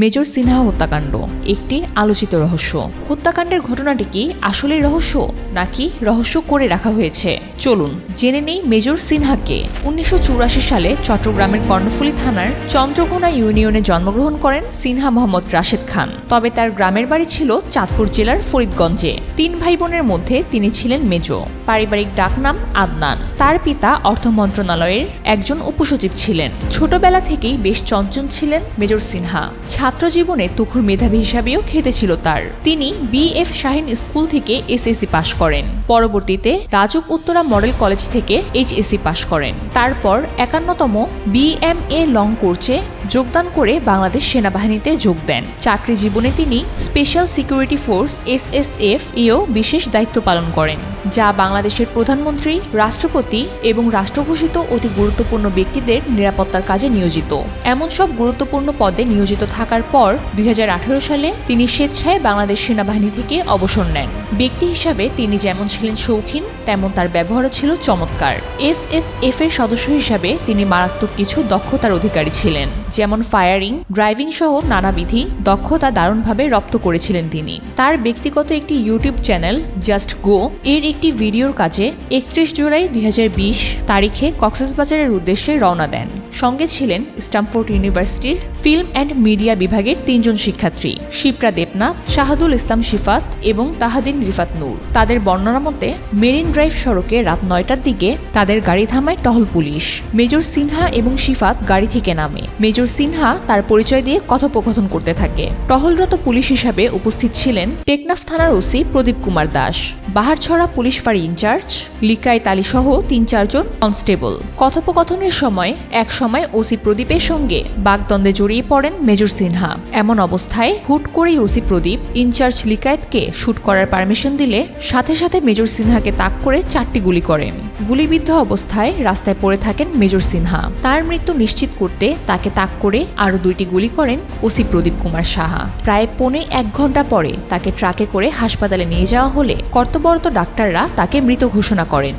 Major Sinha হত্যাকাণ্ড। একটি আলোচিত রহস্য। হত্যাকাণ্ডের ঘটনাটি কি আসলে রহস্য, নাকি রহস্য করে রাখা হয়েছে? চলুন, জেনে নেই মেজর সিনহাকে। উনিশশো চুরাশি সালে চট্টগ্রামের কর্ণফুলী থানার চন্দ্রকোনা ইউনিয়নে জন্মগ্রহণ করেন সিনহা মোহাম্মদ রাশেদ খান। তবে তার গ্রামের বাড়ি ছিল চাঁদপুর জেলার ফরিদগঞ্জে। তিন ভাই বোনের মধ্যে তিনি ছিলেন মেজো পারিবারিক ডাকনাম আদনান। তার পিতা অর্থ মন্ত্রণালয়ের একজন উপসচিব ছিলেন। ছোটবেলা থেকেই বেশ চঞ্চল ছিলেন মেজর সিনহা। ছাত্র জীবনে তুখুর মেধাবী হিসাবেও খেতে ছিল তার। তিনি বি এফ শাহিন স্কুল থেকে এসএসসি পাশ করেন। পরবর্তীতে রাজুক উত্তরা মডেল কলেজ থেকে এইচএসসি পাশ করেন। তারপর একান্নতম বি এম এ লং কোর্সে যোগদান করে বাংলাদেশ সেনাবাহিনীতে যোগ দেন। চাকরি জীবনে তিনি স্পেশাল সিকিউরিটি ফোর্স এসএসএফ এও বিশেষ দায়িত্ব পালন করেন, যা বাংলাদেশের প্রধানমন্ত্রী, রাষ্ট্রপতি এবং রাষ্ট্রঘোষিত অতি গুরুত্বপূর্ণ ব্যক্তিদের নিরাপত্তার কাজে নিয়োজিত। এমন সব গুরুত্বপূর্ণ পদে নিয়োজিত থাকার পর দুই হাজার আঠেরো সালে তিনি স্বেচ্ছায় বাংলাদেশ সেনাবাহিনী থেকে অবসর নেন। ব্যক্তি হিসাবে তিনি যেমন ছিলেন শৌখিন, তেমন তার ব্যবহারও ছিল চমৎকার। এসএসএফ এর সদস্য হিসাবে তিনি মারাত্মক কিছু দক্ষতার অধিকারী ছিলেন যেমন ফায়ারিং, ড্রাইভিং সহ নানাবিধি দক্ষতা দারুণভাবে রপ্ত করেছিলেন তিনি। তার ব্যক্তিগত একটি ইউটিউব চ্যানেল, জাস্ট গো, এর একটি ভিডিওর কাজে একত্রিশ জুলাই দু হাজার বিশ তারিখে কক্সবাজারের উদ্দেশ্যে রওনা দেন। সঙ্গে ছিলেন স্টামফোর্ড ইউনিভার্সিটির ফিল্ম অ্যান্ড মিডিয়া বিভাগের তিনজন শিক্ষার্থী, শিপ্রা দেবনাথ, শাহাদুল ইসলাম শিফাত এবং তাহাদিন রিফাত নূর। তাদের বর্ণনা মতে, মেরিন ড্রাইভ সড়কে রাত নয়টার দিকে তাদের গাড়ি থামায় টহল পুলিশ। মেজর সিনহা এবং শিফাত গাড়ি থেকে নামে। মেজর সিনহা তার পরিচয় দিয়ে কথোপকথন করতে থাকে। টহলরত পুলিশ হিসাবে উপস্থিত ছিলেন টেকনাফ থানার ওসি প্রদীপ কুমার দাস। বাহারছড়া পুলিশ ফাঁড়ি ইনচার্জ লিকায় তালি সহ তিন চারজন কনস্টেবল। কথোপকথনের সময়, এক সময় ওসি প্রদীপের সঙ্গে বাগদ্বন্দ্বে জড়িয়ে পড়েন মেজর সিনহা। এমন অবস্থায় হুট করেই ওসি প্রদীপ ইনচার্জ লিকায়েতকে শ্যুট করার পারমিশন দিলে সাথে সাথে মেজর সিনহাকে তাক করে চারটি গুলি করেন। গুলিবিদ্ধ অবস্থায় রাস্তায় পড়ে থাকেন মেজর সিনহা। তার মৃত্যু নিশ্চিত করতে তাকে তাক করে আরও দুইটি গুলি করেন ওসি প্রদীপ কুমার সাহা। প্রায় পৌনে এক ঘণ্টা পরে তাকে ট্রাকে করে হাসপাতালে নিয়ে যাওয়া হলে কর্তব্যরত ডাক্তাররা তাকে মৃত ঘোষণা করেন।